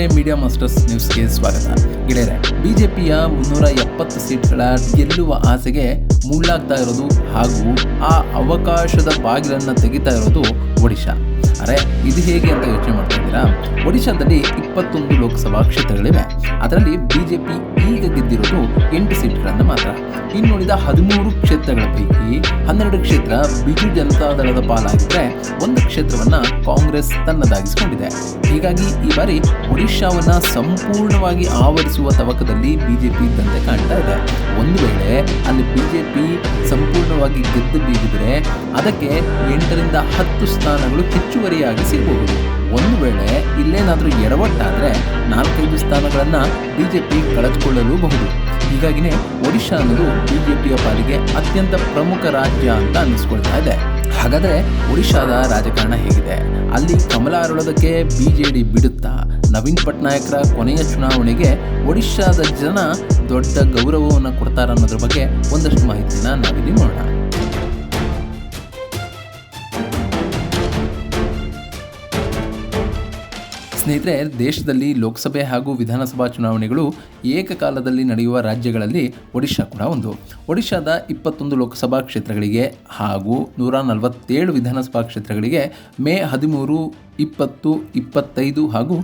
ಸ್ನೇಹಿತರೆ media masters ನ್ಯೂಸ್ಗೆ ಸ್ವಾಗತ. ಗೆಳೆಯರೆ, ಬಿಜೆಪಿಯ ಮುನ್ನೂರ ಎಪ್ಪತ್ತು ಸೀಟ್ಗಳ ಗೆಲ್ಲುವ ಆಸೆಗೆ ಮುಳ್ಳಾಗ್ತಾ ಇರೋದು ಹಾಗೂ ಆ ಅವಕಾಶದ ಬಾಗಿಲನ್ನು ತೆಗಿತಾ ಇರೋದು ಒಡಿಶಾ. ಅರೆ, ಇದು ಹೇಗೆ ಅಂತ ಯೋಚನೆ ಮಾಡ್ತಾ ಇದ್ದೀರಾ? ಒಡಿಶಾದಲ್ಲಿ ಇಪ್ಪತ್ತೊಂದು ಲೋಕಸಭಾ ಕ್ಷೇತ್ರಗಳಿವೆ. ಅದರಲ್ಲಿ ಬಿಜೆಪಿ ಈಗ ಗೆದ್ದಿರೋದು ಎಂಟು ಸೀಟ್ಗಳನ್ನು ಮಾತ್ರ. ಇನ್ನುಳಿದ ಹದಿಮೂರು ಕ್ಷೇತ್ರಗಳ ಪೈಕಿ ಹನ್ನೆರಡು ಕ್ಷೇತ್ರ ಬಿಜು ಜನತಾದಳದ ಪಾಲಾಗಿದ್ದರೆ ಒಂದು ಕ್ಷೇತ್ರವನ್ನ ಕಾಂಗ್ರೆಸ್ ತನ್ನದಾಗಿಸಿಕೊಂಡಿದೆ. ಹೀಗಾಗಿ ಈ ಬಾರಿ ಒಡಿಶಾವನ್ನು ಸಂಪೂರ್ಣವಾಗಿ ಆವರಿಸುವ ತವಕದಲ್ಲಿ ಬಿಜೆಪಿ ಇದ್ದಂತೆ ಕಾಣ್ತಾ ಇದೆ. ಒಂದು ವೇಳೆ ಅಲ್ಲಿ ಬಿಜೆಪಿ ಸಂಪೂರ್ಣವಾಗಿ ಗೆದ್ದು ಬೀಗಿದರೆ ಅದಕ್ಕೆ ಎಂಟರಿಂದ ಹತ್ತು ಸ್ಥಾನಗಳು ಹೆಚ್ಚುವರಿಯಾಗಿ ಸಿಗಬಹುದು ಒಂದು ವೇಳೆ ಇಲ್ಲೇನಾದರೂ ಎಡವಟ್ಟಾದರೆ ನಾಲ್ಕೈದು ಸ್ಥಾನಗಳನ್ನು ಬಿಜೆಪಿ ಕಳೆದುಕೊಳ್ಳಲೂಬಹುದು. ಹೀಗಾಗಿನೇ ಒಡಿಶಾ ಅನ್ನೋದು ಬಿಜೆಪಿಯ ಪಾಲಿಗೆ ಅತ್ಯಂತ ಪ್ರಮುಖ ರಾಜ್ಯ ಅಂತ ಅನ್ನಿಸ್ಕೊಳ್ತಾ ಇದೆ. ಹಾಗಾದರೆ ಒಡಿಶಾದ ರಾಜಕಾರಣ ಹೇಗಿದೆ? ಅಲ್ಲಿ ಕಮಲ ಅರಳೋದಕ್ಕೆ ಡಿ ಬಿಡುತ್ತಾ? ನವೀನ್ ಪಟ್ನಾಯಕರ ಕೊನೆಯ ಚುನಾವಣೆಗೆ ಒಡಿಶಾದ ಜನ ದೊಡ್ಡ ಗೌರವವನ್ನು ಕೊಡ್ತಾರನ್ನೋದ್ರ ಬಗ್ಗೆ ಒಂದಷ್ಟು ಮಾಹಿತಿನ ನಾವಿಲ್ಲಿ ನೋಡೋಣ. ಸ್ನೇಹಿತರೆ, ದೇಶದಲ್ಲಿ ಲೋಕಸಭೆ ಹಾಗೂ ವಿಧಾನಸಭಾ ಚುನಾವಣೆಗಳು ಏಕಕಾಲದಲ್ಲಿ ನಡೆಯುವ ರಾಜ್ಯಗಳಲ್ಲಿ ಒಡಿಶಾ ಕೂಡ ಒಂದು. ಒಡಿಶಾದ ಇಪ್ಪತ್ತೊಂದು ಲೋಕಸಭಾ ಕ್ಷೇತ್ರಗಳಿಗೆ ಹಾಗೂ ನೂರ ನಲವತ್ತೇಳು ವಿಧಾನಸಭಾ ಕ್ಷೇತ್ರಗಳಿಗೆ ಮೇ ಹದಿಮೂರು ಇಪ್ಪತ್ತು, ಇಪ್ಪತ್ತೈದು ಹಾಗೂ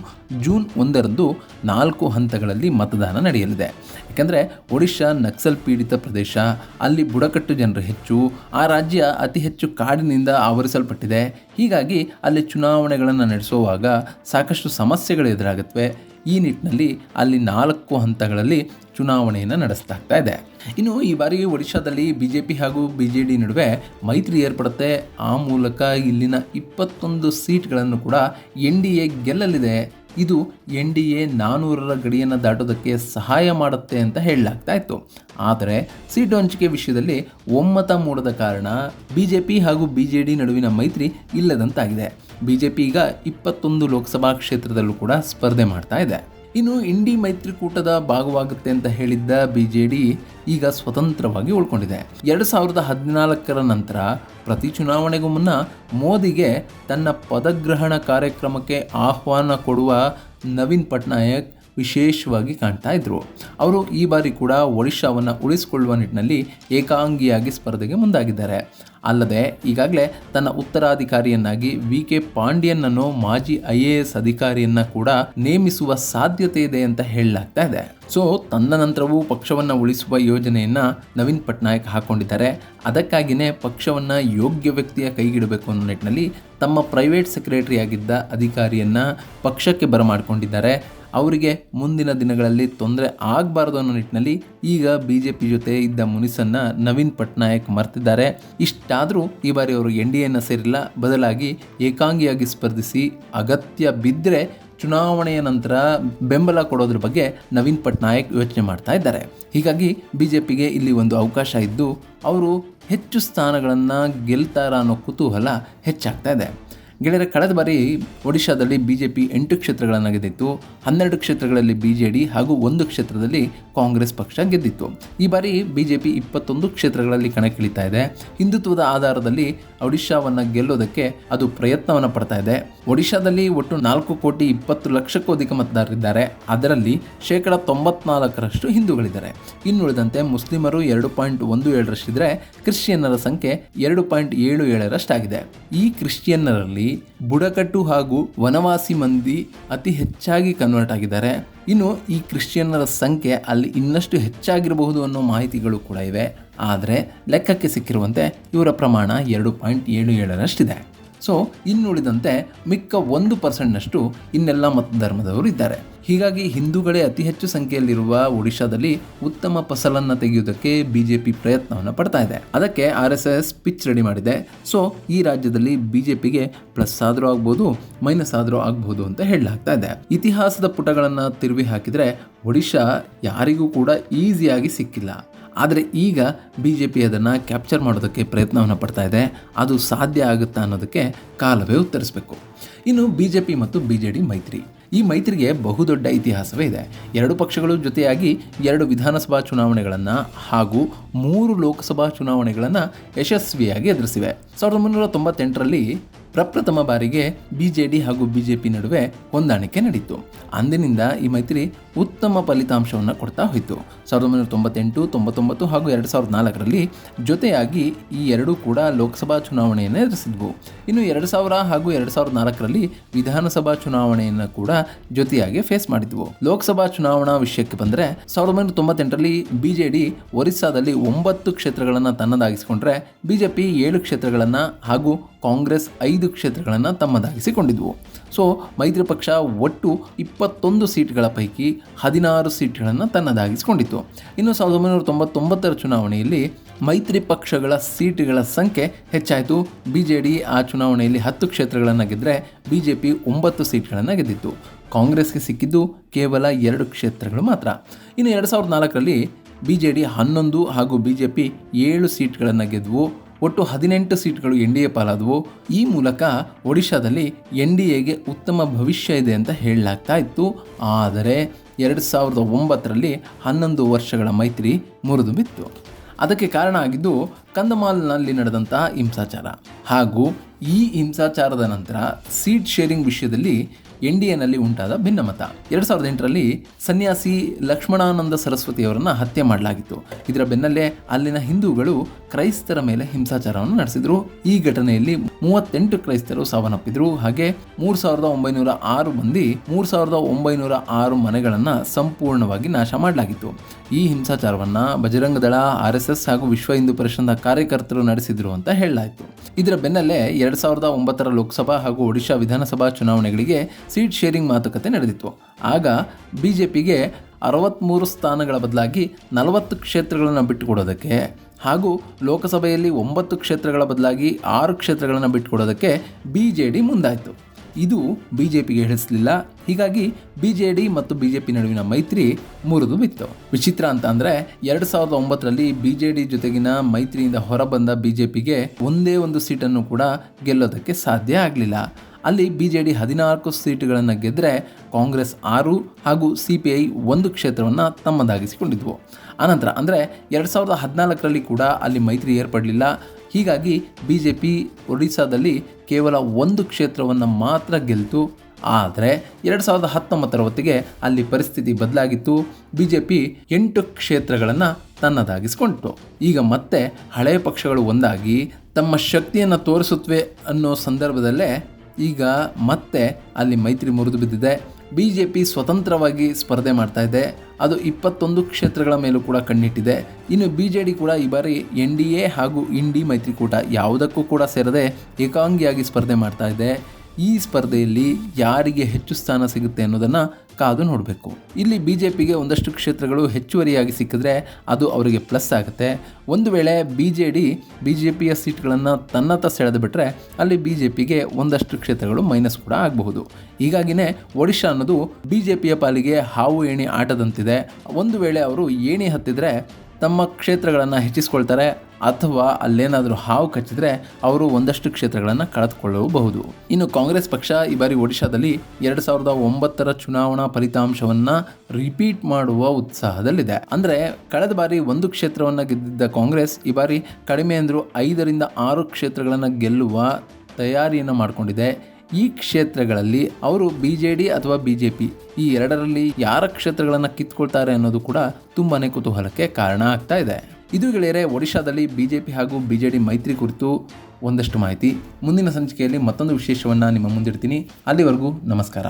ಜೂನ್ ಒಂದರಂದು ನಾಲ್ಕು ಹಂತಗಳಲ್ಲಿ ಮತದಾನ ನಡೆಯಲಿದೆ. ಯಾಕೆಂದರೆ ಒಡಿಶಾ ನಕ್ಸಲ್ ಪೀಡಿತ ಪ್ರದೇಶ, ಅಲ್ಲಿ ಬುಡಕಟ್ಟು ಜನರು ಹೆಚ್ಚು, ಆ ರಾಜ್ಯ ಅತಿ ಹೆಚ್ಚು ಕಾಡಿನಿಂದ ಆವರಿಸಲ್ಪಟ್ಟಿದೆ. ಹೀಗಾಗಿ ಅಲ್ಲಿ ಚುನಾವಣೆಗಳನ್ನು ನಡೆಸುವಾಗ ಸಾಕಷ್ಟು ಸಮಸ್ಯೆಗಳು ಎದುರಾಗುತ್ತವೆ ಈ ನಿಟ್ಟಿನಲ್ಲಿ ಅಲ್ಲಿ ನಾಲ್ಕು ಹಂತಗಳಲ್ಲಿ ಚುನಾವಣೆಯನ್ನು ನಡೆಸ್ತಾ ಇದೆ. ಇನ್ನು ಈ ಬಾರಿ ಒಡಿಶಾದಲ್ಲಿ ಬಿ ಜೆ ಪಿ ಹಾಗೂ ಬಿ ಜೆ ಡಿ ನಡುವೆ ಮೈತ್ರಿ ಏರ್ಪಡುತ್ತೆ. ಆ ಮೂಲಕ ಇಲ್ಲಿನ ಇಪ್ಪತ್ತೊಂದು ಸೀಟ್ಗಳನ್ನು ಕೂಡ ಎನ್ ಡಿ ಎ ಗೆಲ್ಲಲಿದೆ. ಇದು ಎನ್ ಡಿ ಎ ನಾನ್ನೂರರ ಗಡಿಯನ್ನು ದಾಟೋದಕ್ಕೆ ಸಹಾಯ ಮಾಡುತ್ತೆ ಅಂತ ಹೇಳಲಾಗ್ತಾ ಇತ್ತು. ಆದರೆ ಸೀಟು ಹಂಚಿಕೆ ವಿಷಯದಲ್ಲಿ ಒಮ್ಮತ ಮೂಡದ ಕಾರಣ ಬಿ ಜೆ ಪಿ ಹಾಗೂ ಬಿ ಜೆ ಡಿ ನಡುವಿನ ಮೈತ್ರಿ ಇಲ್ಲದಂತಾಗಿದೆ. ಬಿ ಜೆ ಪಿ ಈಗ ಇಪ್ಪತ್ತೊಂದು ಲೋಕಸಭಾ ಕ್ಷೇತ್ರದಲ್ಲೂ ಕೂಡ ಸ್ಪರ್ಧೆ ಮಾಡ್ತಾ ಇದೆ. ಇನ್ನು ಇಂಡಿ ಮೈತ್ರಿಕೂಟದ ಭಾಗವಾಗುತ್ತೆ ಅಂತ ಹೇಳಿದ್ದ ಬಿ ಜೆ ಡಿ ಈಗ ಸ್ವತಂತ್ರವಾಗಿ ಉಳ್ಕೊಂಡಿದೆ. ಎರಡು ಸಾವಿರದ ಹದಿನಾಲ್ಕರ ನಂತರ ಪ್ರತಿ ಚುನಾವಣೆಗೂ ಮುನ್ನ ಮೋದಿಗೆ ತನ್ನ ಪದಗ್ರಹಣ ಕಾರ್ಯಕ್ರಮಕ್ಕೆ ಆಹ್ವಾನ ಕೊಡುವ ನವೀನ್ ಪಟ್ನಾಯಕ್ ವಿಶೇಷವಾಗಿ ಕಾಣ್ತಾ ಇದ್ರು. ಅವರು ಈ ಬಾರಿ ಕೂಡ ಒಡಿಶಾವನ್ನು ಉಳಿಸಿಕೊಳ್ಳುವ ನಿಟ್ಟಿನಲ್ಲಿ ಏಕಾಂಗಿಯಾಗಿ ಸ್ಪರ್ಧೆಗೆ ಮುಂದಾಗಿದ್ದಾರೆ. ಅಲ್ಲದೆ ಈಗಾಗಲೇ ತನ್ನ ಉತ್ತರಾಧಿಕಾರಿಯನ್ನಾಗಿ ವಿ ಕೆ ಪಾಂಡ್ಯನ್ ಅನ್ನೋ ಮಾಜಿ ಐ ಎ ಎಸ್ ಅಧಿಕಾರಿಯನ್ನ ಕೂಡ ನೇಮಿಸುವ ಸಾಧ್ಯತೆ ಇದೆ ಅಂತ ಹೇಳಲಾಗ್ತಾ ಇದೆ. ಸೊ ತನ್ನ ನಂತರವೂ ಪಕ್ಷವನ್ನು ಉಳಿಸುವ ಯೋಜನೆಯನ್ನ ನವೀನ್ ಪಟ್ನಾಯಕ್ ಹಾಕೊಂಡಿದ್ದಾರೆ. ಅದಕ್ಕಾಗಿಯೇ ಪಕ್ಷವನ್ನ ಯೋಗ್ಯ ವ್ಯಕ್ತಿಯ ಕೈಗಿಡಬೇಕು ಅನ್ನೋ ನಿಟ್ಟಿನಲ್ಲಿ ತಮ್ಮ ಪ್ರೈವೇಟ್ ಸೆಕ್ರೆಟರಿ ಆಗಿದ್ದ ಅಧಿಕಾರಿಯನ್ನ ಪಕ್ಷಕ್ಕೆ ಬರಮಾಡಿಕೊಂಡಿದ್ದಾರೆ. ಅವರಿಗೆ ಮುಂದಿನ ದಿನಗಳಲ್ಲಿ ತೊಂದರೆ ಆಗಬಾರ್ದು ಅನ್ನೋ ನಿಟ್ಟಿನಲ್ಲಿ ಈಗ ಬಿ ಜೆ ಪಿ ಜೊತೆ ಇದ್ದ ಮುನಿಸನ್ನ ನವೀನ್ ಪಟ್ನಾಯಕ್ ಮರೆತಿದ್ದಾರೆ. ಇಷ್ಟಾದರೂ ಈ ಬಾರಿ ಅವರು ಎನ್ ಡಿ ಎನ ಸೇರಿಲ್ಲ. ಬದಲಾಗಿ ಏಕಾಂಗಿಯಾಗಿ ಸ್ಪರ್ಧಿಸಿ ಅಗತ್ಯ ಬಿದ್ದರೆ ಚುನಾವಣೆಯ ನಂತರ ಬೆಂಬಲ ಕೊಡೋದ್ರ ಬಗ್ಗೆ ನವೀನ್ ಪಟ್ನಾಯಕ್ ಯೋಚನೆ ಮಾಡ್ತಾ ಇದ್ದಾರೆ. ಹೀಗಾಗಿ ಬಿ ಜೆ ಪಿಗೆ ಇಲ್ಲಿ ಒಂದು ಅವಕಾಶ ಇದ್ದು, ಅವರು ಹೆಚ್ಚು ಸ್ಥಾನಗಳನ್ನು ಗೆಲ್ತಾರ ಅನ್ನೋ ಕುತೂಹಲ ಹೆಚ್ಚಾಗ್ತಾ ಇದೆ. ಗೆಳೆಯರ ಕಳೆದ ಬಾರಿ ಒಡಿಶಾದಲ್ಲಿ ಬಿ ಜೆ ಪಿ ಎಂಟು ಕ್ಷೇತ್ರಗಳನ್ನು ಗೆದ್ದಿತ್ತು ಹನ್ನೆರಡು ಕ್ಷೇತ್ರಗಳಲ್ಲಿ ಬಿ ಜೆ ಡಿ ಹಾಗೂ ಒಂದು ಕ್ಷೇತ್ರದಲ್ಲಿ ಕಾಂಗ್ರೆಸ್ ಪಕ್ಷ ಗೆದ್ದಿತ್ತು. ಈ ಬಾರಿ ಬಿ ಜೆ ಪಿ ಇಪ್ಪತ್ತೊಂದು ಕ್ಷೇತ್ರಗಳಲ್ಲಿ ಕಣಕ್ಕಿಳಿತಾ ಇದೆ. ಹಿಂದುತ್ವದ ಆಧಾರದಲ್ಲಿ ಒಡಿಶಾವನ್ನು ಗೆಲ್ಲೋದಕ್ಕೆ ಅದು ಪ್ರಯತ್ನವನ್ನು ಪಡ್ತಾ ಇದೆ. ಒಡಿಶಾದಲ್ಲಿ ಒಟ್ಟು ನಾಲ್ಕು ಕೋಟಿ ಇಪ್ಪತ್ತು ಲಕ್ಷಕ್ಕೂ ಅಧಿಕ ಮತದಾರರಿದ್ದಾರೆ. ಅದರಲ್ಲಿ ಶೇಕಡ ತೊಂಬತ್ನಾಲ್ಕರಷ್ಟು ಹಿಂದೂಗಳಿದ್ದಾರೆ. ಇನ್ನುಳಿದಂತೆ ಮುಸ್ಲಿಮರು ಎರಡು ಪಾಯಿಂಟ್ ಒಂದು ಏಳರಷ್ಟಿದ್ರೆ ಕ್ರಿಶ್ಚಿಯನ್ನರ ಸಂಖ್ಯೆ ಎರಡು ಪಾಯಿಂಟ್ ಏಳು ಏಳರಷ್ಟಾಗಿದೆ. ಈ ಕ್ರಿಶ್ಚಿಯನ್ನರಲ್ಲಿ ಬುಡಕಟ್ಟು ಹಾಗೂ ವನವಾಸಿ ಮಂದಿ ಅತಿ ಹೆಚ್ಚಾಗಿ ಕನ್ವರ್ಟ್ ಆಗಿದ್ದಾರೆ. ಇನ್ನು ಈ ಕ್ರಿಶ್ಚಿಯನ್ನರ ಸಂಖ್ಯೆ ಅಲ್ಲಿ ಇನ್ನಷ್ಟು ಹೆಚ್ಚಾಗಿರಬಹುದು ಅನ್ನೋ ಮಾಹಿತಿಗಳು ಕೂಡ ಇವೆ. ಆದರೆ ಲೆಕ್ಕಕ್ಕೆ ಸಿಕ್ಕಿರುವಂತೆ ಇವರ ಪ್ರಮಾಣ ಎರಡು ಪಾಯಿಂಟ್ ಏಳು ಏಳರಷ್ಟಿದೆ. ಸೊ ಇನ್ನುಳಿದಂತೆ ಮಿಕ್ಕ ಒಂದು ಪರ್ಸೆಂಟ್ನಷ್ಟು ಇನ್ನೆಲ್ಲ ಮತಧರ್ಮದವರು ಇದ್ದಾರೆ. ಹೀಗಾಗಿ ಹಿಂದೂಗಳೇ ಅತಿ ಹೆಚ್ಚು ಸಂಖ್ಯೆಯಲ್ಲಿರುವ ಒಡಿಶಾದಲ್ಲಿ ಉತ್ತಮ ಫಸಲನ್ನು ತೆಗೆಯುವುದಕ್ಕೆ ಪಿ ಪ್ರಯತ್ನವನ್ನು ಪಡ್ತಾ ಇದೆ. ಅದಕ್ಕೆ R S S pitch ready ಮಾಡಿದೆ. ಸೊ ಈ ರಾಜ್ಯದಲ್ಲಿ ಬಿ ಜೆ ಪಿಗೆ ಪ್ಲಸ್ ಆದರೂ ಆಗ್ಬೋದು, ಮೈನಸ್ ಆದರೂ ಆಗ್ಬೋದು ಅಂತ ಹೇಳಲಾಗ್ತಾ ಇದೆ. ಇತಿಹಾಸದ ಪುಟಗಳನ್ನು ತಿರುವಿ ಹಾಕಿದರೆ ಒಡಿಶಾ ಯಾರಿಗೂ ಕೂಡ ಈಸಿಯಾಗಿ ಸಿಕ್ಕಿಲ್ಲ. ಆದರೆ ಈಗ ಬಿ ಜೆ ಪಿ ಅದನ್ನು ಕ್ಯಾಪ್ಚರ್ ಮಾಡೋದಕ್ಕೆ ಪ್ರಯತ್ನವನ್ನು ಪಡ್ತಾ ಇದೆ. ಅದು ಸಾಧ್ಯ ಆಗುತ್ತಾ ಅನ್ನೋದಕ್ಕೆ ಕಾಲವೇ ಉತ್ತರಿಸಬೇಕು. ಇನ್ನು ಬಿ ಜೆ ಪಿ ಮತ್ತು ಬಿ ಜೆ ಡಿ ಮೈತ್ರಿ. ಈ ಮೈತ್ರಿಗೆ ಬಹುದೊಡ್ಡ ಇತಿಹಾಸವೇ ಇದೆ. ಎರಡು ಪಕ್ಷಗಳು ಜೊತೆಯಾಗಿ ಎರಡು ವಿಧಾನಸಭಾ ಚುನಾವಣೆಗಳನ್ನು ಹಾಗೂ ಮೂರು ಲೋಕಸಭಾ ಚುನಾವಣೆಗಳನ್ನು ಯಶಸ್ವಿಯಾಗಿ ಎದುರಿಸಿವೆ. ಸಾವಿರದ ಒಂಬೈನೂರ ತೊಂಬತ್ತೆಂಟರಲ್ಲಿ ಪ್ರಪ್ರಥಮ ಬಾರಿಗೆ ಬಿಜೆಡಿ ಹಾಗೂ ಬಿಜೆಪಿ ನಡುವೆ ಹೊಂದಾಣಿಕೆ ನಡೆಯಿತು ಅಂದಿನಿಂದ ಈ ಮೈತ್ರಿ ಉತ್ತಮ ಫಲಿತಾಂಶವನ್ನು ಕೊಡ್ತಾ ಹೋಯಿತು. ಸಾವಿರದ ಒಂಬೈನೂರ ತೊಂಬತ್ತೆಂಟು, ತೊಂಬತ್ತೊಂಬತ್ತು ಹಾಗೂ ಎರಡು ಸಾವಿರದ ನಾಲ್ಕರಲ್ಲಿ ಜೊತೆಯಾಗಿ ಈ ಎರಡೂ ಕೂಡ ಲೋಕಸಭಾ ಚುನಾವಣೆಯನ್ನು ಎದುರಿಸಿದ್ವು. ಇನ್ನು ಎರಡು ಸಾವಿರ ಹಾಗೂ ಎರಡು ಸಾವಿರದ ನಾಲ್ಕರಲ್ಲಿ ವಿಧಾನಸಭಾ ಚುನಾವಣೆಯನ್ನು ಕೂಡ ಜೊತೆಯಾಗಿ ಫೇಸ್ ಮಾಡಿದ್ವು. ಲೋಕಸಭಾ ಚುನಾವಣಾ ವಿಷಯಕ್ಕೆ ಬಂದರೆ ಸಾವಿರದ ಒಂಬೈನೂರ ತೊಂಬತ್ತೆಂಟರಲ್ಲಿ ಬಿಜೆಡಿ ಒರಿಸ್ಸಾದಲ್ಲಿ ಒಂಬತ್ತು ಕ್ಷೇತ್ರಗಳನ್ನು ತನ್ನದಾಗಿಸಿಕೊಂಡ್ರೆ ಬಿಜೆಪಿ ಏಳು ಕ್ಷೇತ್ರಗಳನ್ನು ಹಾಗೂ ಕಾಂಗ್ರೆಸ್ ಐದು ಕ್ಷೇತ್ರಗಳನ್ನು ತಮ್ಮದಾಗಿಸಿಕೊಂಡಿದ್ವು. ಸೊ ಮೈತ್ರಿ ಪಕ್ಷ ಒಟ್ಟು ಇಪ್ಪತ್ತೊಂದು ಸೀಟ್ಗಳ ಪೈಕಿ ಹದಿನಾರು ಸೀಟ್ಗಳನ್ನು ತನ್ನದಾಗಿಸಿಕೊಂಡಿತ್ತು. ಇನ್ನು ಸಾವಿರದ ಒಂಬೈನೂರ ತೊಂಬತ್ತೊಂಬತ್ತರ ಚುನಾವಣೆಯಲ್ಲಿ ಮೈತ್ರಿ ಪಕ್ಷಗಳ ಸೀಟ್ಗಳ ಸಂಖ್ಯೆ ಹೆಚ್ಚಾಯಿತು. ಬಿ ಜೆ ಡಿ ಆ ಚುನಾವಣೆಯಲ್ಲಿ ಹತ್ತು ಕ್ಷೇತ್ರಗಳನ್ನು ಗೆದ್ದರೆ ಬಿ ಜೆ ಪಿ ಒಂಬತ್ತು ಸೀಟ್ಗಳನ್ನು ಗೆದ್ದಿತ್ತು. ಕಾಂಗ್ರೆಸ್ಗೆ ಸಿಕ್ಕಿದ್ದು ಕೇವಲ ಎರಡು ಕ್ಷೇತ್ರಗಳು ಮಾತ್ರ. ಇನ್ನು ಎರಡು ಸಾವಿರದ ನಾಲ್ಕರಲ್ಲಿ ಬಿ ಜೆ ಡಿ ಹನ್ನೊಂದು ಹಾಗೂ ಬಿ ಜೆ ಪಿ ಏಳು ಸೀಟ್ಗಳನ್ನು ಗೆದ್ವು. ಒಟ್ಟು ಹದಿನೆಂಟು ಸೀಟ್ಗಳು ಎನ್ ಡಿ ಎ ಪಾಲಾದವು. ಈ ಮೂಲಕ ಒಡಿಶಾದಲ್ಲಿ ಎನ್ ಡಿ ಎಗೆ ಉತ್ತಮ ಭವಿಷ್ಯ ಇದೆ ಅಂತ ಹೇಳಲಾಗ್ತಾ ಇತ್ತು. ಆದರೆ ಎರಡು ಸಾವಿರದ ಒಂಬತ್ತರಲ್ಲಿ ಹನ್ನೊಂದು ವರ್ಷಗಳ ಮೈತ್ರಿ ಮುರಿದು ಬಿತ್ತು. ಅದಕ್ಕೆ ಕಾರಣ ಆಗಿದ್ದು ಕಂದಮಾಲ್ನಲ್ಲಿ ನಡೆದಂತಹ ಹಿಂಸಾಚಾರ. ಹಾಗೂ ಈ ಹಿಂಸಾಚಾರದ ನಂತರ ಸೀಟ್ ಶೇರಿಂಗ್ ವಿಷಯದಲ್ಲಿ ಎನ್ ಡಿ ಎನಲ್ಲಿ ಉಂಟಾದ ಭಿನ್ನಮತ. ಎರಡು ಸಾವಿರದ ಎಂಟರಲ್ಲಿ ಸನ್ಯಾಸಿ ಲಕ್ಷ್ಮಣಾನಂದ ಸರಸ್ವತಿಯವರನ್ನು ಹತ್ಯೆ ಮಾಡಲಾಗಿತ್ತು. ಇದರ ಬೆನ್ನಲ್ಲೇ ಅಲ್ಲಿನ ಹಿಂದೂಗಳು ಕ್ರೈಸ್ತರ ಮೇಲೆ ಹಿಂಸಾಚಾರವನ್ನು ನಡೆಸಿದ್ರು. ಈ ಘಟನೆಯಲ್ಲಿ ಮೂವತ್ತೆಂಟು ಕ್ರೈಸ್ತರು ಸಾವನ್ನಪ್ಪಿದ್ರು. ಹಾಗೆ ಮೂರು ಸಾವಿರದ ಒಂಬೈನೂರ ಆರು ಮಂದಿ ಮೂರು ಸಾವಿರದ ಒಂಬೈನೂರ ಆರು ಮನೆಗಳನ್ನು ಸಂಪೂರ್ಣವಾಗಿ ನಾಶ ಮಾಡಲಾಗಿತ್ತು. ಈ ಹಿಂಸಾಚಾರವನ್ನು ಬಜರಂಗ ದಳ ಆರ್ ಎಸ್ ಹಾಗೂ ವಿಶ್ವ ಹಿಂದೂ ಪರಿಷತ್ನ ಕಾರ್ಯಕರ್ತರು ನಡೆಸಿದ್ರು ಅಂತ ಹೇಳಲಾಯಿತು. ಇದರ ಬೆನ್ನಲ್ಲೇ ಎರಡು ಸಾವಿರದ ಒಂಬತ್ತರ ಲೋಕಸಭಾ ಹಾಗೂ ಒಡಿಶಾ ವಿಧಾನಸಭಾ ಚುನಾವಣೆಗಳಿಗೆ ಸೀಟ್ ಶೇರಿಂಗ್ ಮಾತುಕತೆ ನಡೆದಿತ್ತು. ಆಗ ಬಿ ಜೆ ಪಿಗೆ ಅರವತ್ತ್ಮೂರು ಸ್ಥಾನಗಳ ಬದಲಾಗಿ ನಲವತ್ತು ಕ್ಷೇತ್ರಗಳನ್ನು ಬಿಟ್ಟುಕೊಡೋದಕ್ಕೆ ಹಾಗೂ ಲೋಕಸಭೆಯಲ್ಲಿ ಒಂಬತ್ತು ಕ್ಷೇತ್ರಗಳ ಬದಲಾಗಿ ಆರು ಕ್ಷೇತ್ರಗಳನ್ನು ಬಿಟ್ಟುಕೊಡೋದಕ್ಕೆ ಬಿ ಜೆ ಡಿ ಮುಂದಾಯಿತು. ಇದು ಬಿ ಜೆ ಪಿಗೆ ಹಿಡಿಸಲಿಲ್ಲ ಹೀಗಾಗಿ ಬಿ ಜೆ ಡಿ ಮತ್ತು ಬಿ ಜೆ ಪಿ ನಡುವಿನ ಮೈತ್ರಿ ಮುರಿದು ಬಿತ್ತು. ವಿಚಿತ್ರ ಅಂತ ಅಂದರೆ ಎರಡು ಸಾವಿರದ ಒಂಬತ್ತರಲ್ಲಿ ಬಿ ಜೆ ಡಿ ಜೊತೆಗಿನ ಮೈತ್ರಿಯಿಂದ ಹೊರಬಂದ ಬಿ ಜೆ ಪಿಗೆ ಒಂದೇ ಒಂದು ಸೀಟನ್ನು ಕೂಡ ಗೆಲ್ಲೋದಕ್ಕೆ ಸಾಧ್ಯ ಆಗಲಿಲ್ಲ. ಅಲ್ಲಿ ಬಿ ಜೆ ಡಿ ಹದಿನಾಲ್ಕು ಸೀಟುಗಳನ್ನು ಗೆದ್ದರೆ ಕಾಂಗ್ರೆಸ್ ಆರು ಹಾಗೂ ಸಿ ಪಿ ಐ ಒಂದು ಕ್ಷೇತ್ರವನ್ನು ತಮ್ಮದಾಗಿಸಿಕೊಂಡಿದ್ವು. ಆನಂತರ ಅಂದರೆ ಎರಡು ಸಾವಿರದ ಹದಿನಾಲ್ಕರಲ್ಲಿ ಕೂಡ ಅಲ್ಲಿ ಮೈತ್ರಿ ಏರ್ಪಡಲಿಲ್ಲ. ಹೀಗಾಗಿ ಬಿ ಜೆ ಪಿ ಒಡಿಶಾದಲ್ಲಿ ಕೇವಲ ಒಂದು ಕ್ಷೇತ್ರವನ್ನು ಮಾತ್ರ ಗೆಲ್ತು. ಆದರೆ ಎರಡು ಸಾವಿರದ ಹತ್ತೊಂಬತ್ತರ ಹೊತ್ತಿಗೆ ಅಲ್ಲಿ ಪರಿಸ್ಥಿತಿ ಬದಲಾಗಿತ್ತು. ಬಿ ಜೆ ಪಿ ಎಂಟು ಕ್ಷೇತ್ರಗಳನ್ನು ತನ್ನದಾಗಿಸಿಕೊಂಡಿತು. ಈಗ ಮತ್ತೆ ಹಳೆಯ ಪಕ್ಷಗಳು ಒಂದಾಗಿ ತಮ್ಮ ಶಕ್ತಿಯನ್ನು ತೋರಿಸುತ್ತವೆ ಅನ್ನೋ ಸಂದರ್ಭದಲ್ಲೇ ಈಗ ಮತ್ತೆ ಅಲ್ಲಿ ಮೈತ್ರಿ ಮುರಿದು ಬಿದ್ದಿದೆ. ಬಿ ಜೆ ಪಿ ಸ್ವತಂತ್ರವಾಗಿ ಸ್ಪರ್ಧೆ ಮಾಡ್ತಾ ಇದೆ. ಅದು ಇಪ್ಪತ್ತೊಂದು ಕ್ಷೇತ್ರಗಳ ಮೇಲೂ ಕೂಡ ಕಣ್ಣಿಟ್ಟಿದೆ. ಇನ್ನು ಬಿ ಜೆ ಡಿ ಕೂಡ ಈ ಬಾರಿ ಎನ್ ಡಿ ಎ ಹಾಗೂ ಇಂಡಿ ಮೈತ್ರಿಕೂಟ ಯಾವುದಕ್ಕೂ ಕೂಡ ಸೇರದೆ ಏಕಾಂಗಿಯಾಗಿ ಸ್ಪರ್ಧೆ ಮಾಡ್ತಾ ಇದೆ. ಈ ಸ್ಪರ್ಧೆಯಲ್ಲಿ ಯಾರಿಗೆ ಹೆಚ್ಚು ಸ್ಥಾನ ಸಿಗುತ್ತೆ ಅನ್ನೋದನ್ನು ಕಾದು ನೋಡಬೇಕು. ಇಲ್ಲಿ ಬಿ ಜೆ ಪಿಗೆ ಒಂದಷ್ಟು ಕ್ಷೇತ್ರಗಳು ಹೆಚ್ಚುವರಿಯಾಗಿ ಸಿಕ್ಕಿದ್ರೆ ಅದು ಅವರಿಗೆ ಪ್ಲಸ್ ಆಗುತ್ತೆ. ಒಂದು ವೇಳೆ B J D B J ಪಿಯ ಸೀಟ್ಗಳನ್ನು ತನ್ನತ್ತ ಸೆಳೆದು ಬಿಟ್ಟರೆ ಅಲ್ಲಿ ಬಿ ಜೆ ಪಿಗೆ ಒಂದಷ್ಟು ಕ್ಷೇತ್ರಗಳು ಮೈನಸ್ ಕೂಡ ಆಗಬಹುದು. ಹೀಗಾಗಿನೇ ಒಡಿಶಾ ಅನ್ನೋದು ಬಿ ಜೆ ಪಿಯ ಪಾಲಿಗೆ ಹಾವು ಏಣಿ ಆಟದಂತಿದೆ. ಒಂದು ವೇಳೆ ಅವರು ಏಣಿ ಹತ್ತಿದರೆ ತಮ್ಮ ಕ್ಷೇತ್ರಗಳನ್ನು ಹೆಚ್ಚಿಸ್ಕೊಳ್ತಾರೆ ಅಥವಾ ಅಲ್ಲೇನಾದರೂ ಹಾವು ಕಚ್ಚಿದ್ರೆ ಅವರು ಒಂದಷ್ಟು ಕ್ಷೇತ್ರಗಳನ್ನು ಕಳೆದುಕೊಳ್ಳಬಹುದು. ಇನ್ನು ಕಾಂಗ್ರೆಸ್ ಪಕ್ಷ ಈ ಬಾರಿ ಒಡಿಶಾದಲ್ಲಿ ಎರಡು ಸಾವಿರದ ಒಂಬತ್ತರ ಚುನಾವಣಾ ಫಲಿತಾಂಶವನ್ನ ರಿಪೀಟ್ ಮಾಡುವ ಉತ್ಸಾಹದಲ್ಲಿದೆ. ಅಂದರೆ ಕಳೆದ ಬಾರಿ ಒಂದು ಕ್ಷೇತ್ರವನ್ನು ಗೆದ್ದಿದ್ದ ಕಾಂಗ್ರೆಸ್ ಈ ಬಾರಿ ಕಡಿಮೆ ಅಂದರೂ ಐದರಿಂದ ಆರು ಕ್ಷೇತ್ರಗಳನ್ನು ಗೆಲ್ಲುವ ತಯಾರಿಯನ್ನು ಮಾಡಿಕೊಂಡಿದೆ. ಈ ಕ್ಷೇತ್ರಗಳಲ್ಲಿ ಅವರು ಬಿ ಜೆ ಡಿ ಅಥವಾ ಬಿ ಜೆ ಪಿ ಈ ಎರಡರಲ್ಲಿ ಯಾರ ಕ್ಷೇತ್ರಗಳನ್ನು ಕಿತ್ಕೊಳ್ತಾರೆ ಅನ್ನೋದು ಕೂಡ ತುಂಬಾ ಕುತೂಹಲಕ್ಕೆ ಕಾರಣ ಆಗ್ತಾ ಇದೆ. ಇದು ಗೆಳೆಯರೆ, ಒಡಿಶಾದಲ್ಲಿ ಬಿಜೆಪಿ ಹಾಗೂ ಬಿಜೆಡಿ ಮೈತ್ರಿ ಕುರಿತು ಒಂದಷ್ಟು ಮಾಹಿತಿ. ಮುಂದಿನ ಸಂಚಿಕೆಯಲ್ಲಿ ಮತ್ತೊಂದು ವಿಶೇಷವನ್ನು ನಿಮ್ಮ ಮುಂದಿಡ್ತೀನಿ. ಅಲ್ಲಿವರೆಗೂ ನಮಸ್ಕಾರ.